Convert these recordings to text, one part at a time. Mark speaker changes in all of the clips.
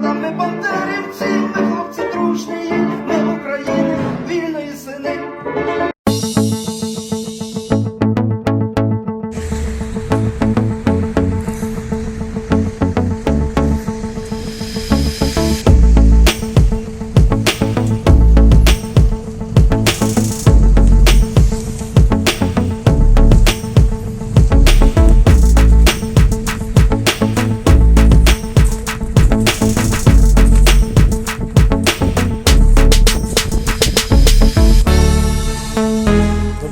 Speaker 1: Ми бандерівці, ми хлопці дружні, ми України, вільної сини.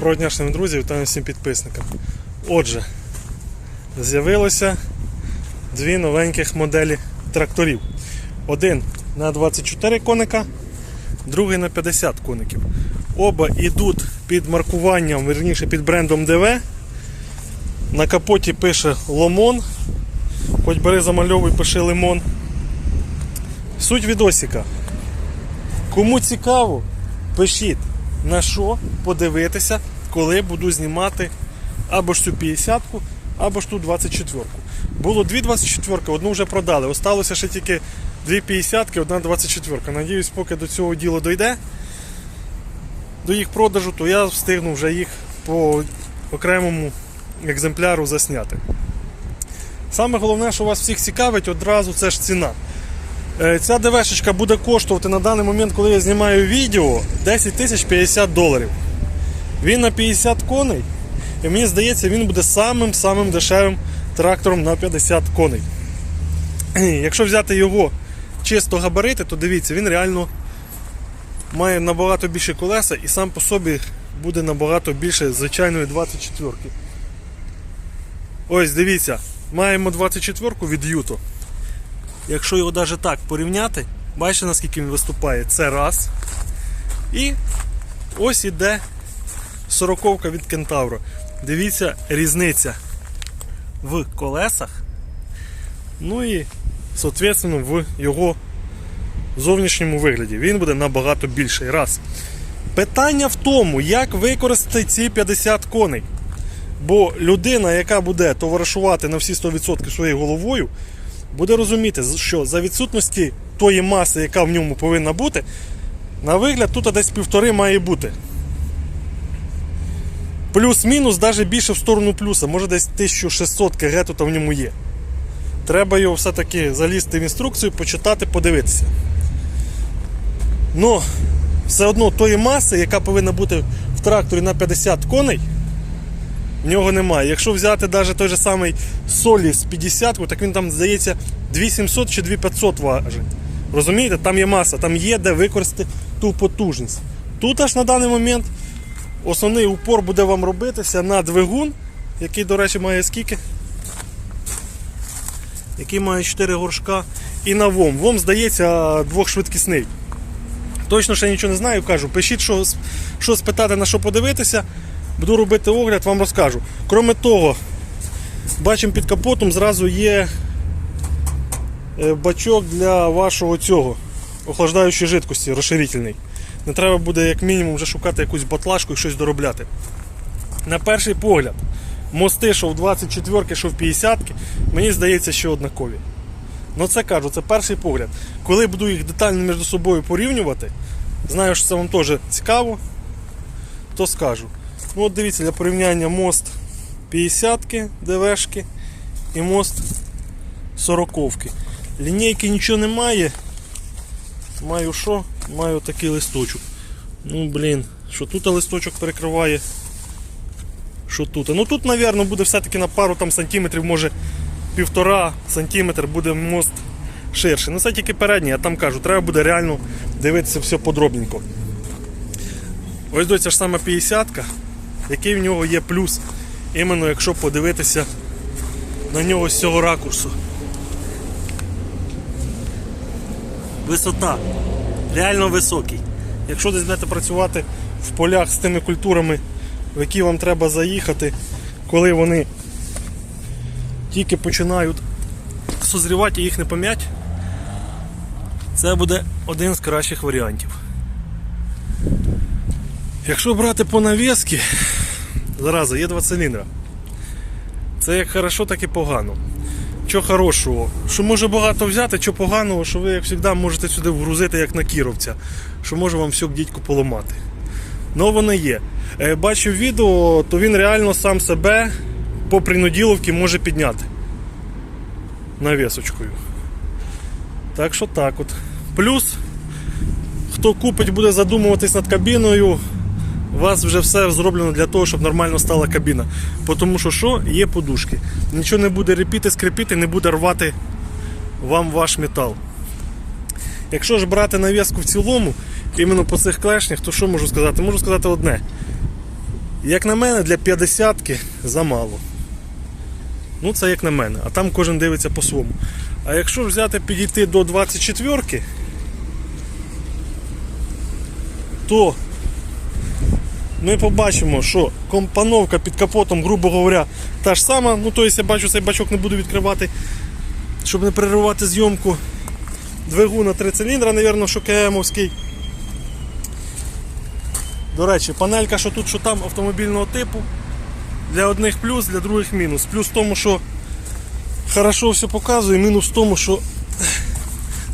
Speaker 2: Доброго дня, шановні друзі, вітаю всім підписникам. Отже, з'явилося дві новеньких моделі тракторів. Один на 24 коника, другий на 50 коників. Оба йдуть під маркуванням, верніше під брендом ДВ. На капоті пише Ломон. Хоч бери замальовуй, пиши лимон. Суть відосика. Кому цікаво, пишіть на що подивитися, коли буду знімати або ж цю 50-ку, або ж ту 24-ку. Було дві 24-ки, одну вже продали. Осталося ще тільки дві 50-ки, одна 24-ка. Надіюсь, поки до цього діла дойде, до їх продажу, то я встигну вже їх по окремому екземпляру засняти. Саме головне, що вас всіх цікавить, одразу це ж ціна. Е, Ця ДВшечка буде коштувати на даний момент, коли я знімаю відео, 10 тисяч 50 доларів. Він на 50 коней, і мені здається, він буде самим-самим дешевим трактором на 50 коней. Якщо взяти його чисто габарити, то дивіться, він реально має набагато більше колеса і сам по собі буде набагато більше звичайної 24-ки. Ось дивіться, маємо 24-ку від Юто. Якщо його навіть так порівняти, бачите наскільки він виступає. Це раз. І ось іде сороковка від Кентавро. Дивіться, різниця в колесах. Ну і, соответственно, в його зовнішньому вигляді. Він буде набагато більший. Раз. Питання в тому, як використати ці 50 коней. Бо людина, яка буде товаришувати на всі 100% своєю головою, буде розуміти, що за відсутності тої маси, яка в ньому повинна бути, на вигляд тут десь півтори має бути. Плюс-мінус, навіть більше в сторону плюса, може десь 1600 кг тут в ньому є. Треба його все-таки залізти в інструкцію, почитати, подивитися. Ну, все одно тої маси, яка повинна бути в тракторі на 50 коней, в нього немає. Якщо взяти навіть той же самий Соліс 50, так він там, здається, 2700 чи 2500 важить. Розумієте, там є маса, там є де використати ту потужність. Тут аж на даний момент основний упор буде вам робитися на двигун, який, до речі, має скільки? Який має 4 горшка. І на ВОМ. ВОМ здається двохшвидкісний. Точно ще нічого не знаю, кажу. Пишіть, що, що спитати, на що подивитися. Буду робити огляд, вам розкажу. Кроме того, бачимо під капотом зразу є е, бачок для вашого цього охлаждаючої жидкості, розширительний. Не треба буде як мінімум вже шукати якусь батлашку і щось доробляти. На перший погляд, мости, що в 24-ки, що в 50-ки, мені здається, що однакові. Ну це кажу, це перший погляд. Коли буду їх детально між собою порівнювати, знаю, що це вам теж цікаво, то скажу. Ну от дивіться, для порівняння мост 50-ки ДВшки і мост 40-ки. Лінійки нічого немає. Маю що? Маю такий листочок. Ну, блін, що тут листочок перекриває. Що тут? Ну тут, мабуть, буде все-таки на пару там сантиметрів, може півтора сантиметр буде мост ширший. Ну це тільки передній, я там кажу, треба буде реально дивитися все подробненько. Ось до ця ж сама 50-ка, який в нього є плюс, іменно якщо подивитися на нього з цього ракурсу. Висота. Реально високий. Якщо десь будете працювати в полях з тими культурами, в які вам треба заїхати, коли вони тільки починають созрівати і їх не пом'ять, це буде один з кращих варіантів. Якщо брати по навіски, зараза, є два циліндра. Це як хорошо, так і погано. Що хорошого? Що може багато взяти, що поганого, що ви, як завжди, можете сюди вгрузити, як на кіровця, що може вам все дідьку поламати. Ну, воно є. Е, Бачив відео, то він реально сам себе по принуділовці може підняти навісочкою. Так що так от. Плюс, хто купить, буде задумуватись над кабіною, у вас вже все зроблено для того, щоб нормально стала кабіна. Тому що що? Є подушки. Нічого не буде репіти, скрипіти, не буде рвати вам ваш метал. Якщо ж брати навіску в цілому, іменно по цих клешнях, то що можу сказати? Можу сказати одне. Як на мене, для 50-ки замало. Ну, це як на мене, а там кожен дивиться по-своєму. А якщо взяти підійти до 24-ки, то ми побачимо, що компоновка під капотом, грубо говоря, та ж сама. Ну, тобто я бачу, цей бачок не буду відкривати, щоб не переривати зйомку. Двигун на 3 циліндра, мабуть, що КМовський. До речі, панелька, що тут, що там автомобільного типу. Для одних плюс, для других мінус. Плюс в тому, що хорошо все показує, мінус в тому, що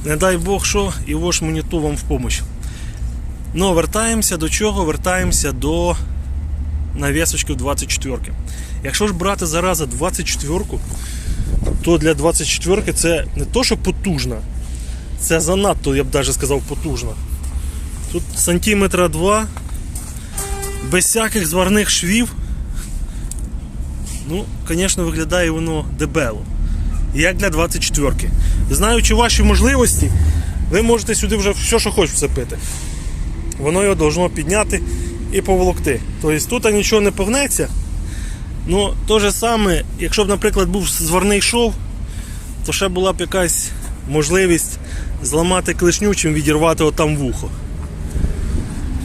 Speaker 2: не дай Бог що, і вож моніту вам в помощь. Ну, вертаємося до чого? Вертаємося до навісочки 24. Якщо ж брати зараза 24, то для 24 це не то, що потужна, це занадто, я б навіть сказав, потужна. Тут сантиметра 2, без всяких зварних швів. Ну, звісно, виглядає воно дебело. Як для 24. Знаючи ваші можливості, ви можете сюди вже все, що хочете всипити. Воно його должно підняти і поволокти. Тобто тут нічого не погнеться. Ну, то же саме, якщо б, наприклад, був зварний шов, то ще була б якась можливість зламати клешню, чим відірвати отам вухо.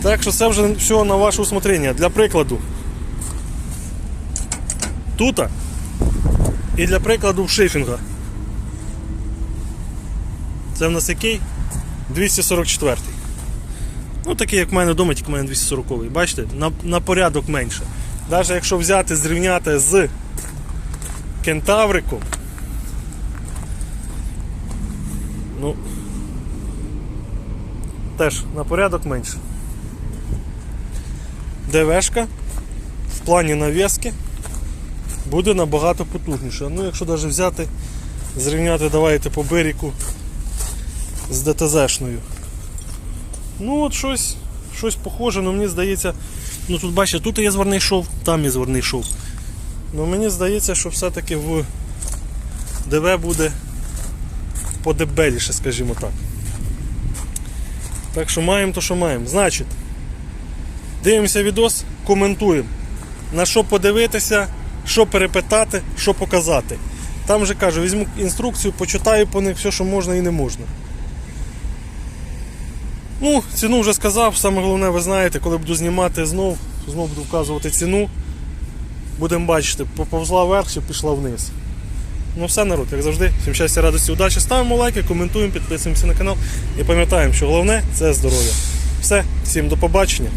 Speaker 2: Так що це вже все на ваше усмотрення. Для прикладу, тут і для прикладу в шифінга. Це в нас який? 244. Ну, такий, як в мене вдома, тільки в мене 240 Бачите, на, на порядок менше. Навіть якщо взяти, зрівняти з кентавриком, ну, теж на порядок менше. ДВшка в плані навіски буде набагато потужніша. Ну, якщо навіть взяти, зрівняти, давайте по берегу з ДТЗшною. Ну от щось, щось похоже, але мені здається, ну тут бачите, тут є зварний шов, там є зварний шов. Ну мені здається, що все-таки в ДВ буде подебеліше, скажімо так. Так що маємо то, що маємо. Значить, дивимося відос, коментуємо. На що подивитися, що перепитати, що показати. Там вже кажу, візьму інструкцію, почитаю по них все, що можна і не можна. Ну, ціну вже сказав, саме головне, ви знаєте, коли буду знімати знов, знов буду вказувати ціну. Будемо бачити, поповзла вверх чи пішла вниз. Ну все, народ, як завжди, всім щастя, радості, удачі. Ставимо лайки, коментуємо, підписуємося на канал і пам'ятаємо, що головне це здоров'я. Все, всім до побачення.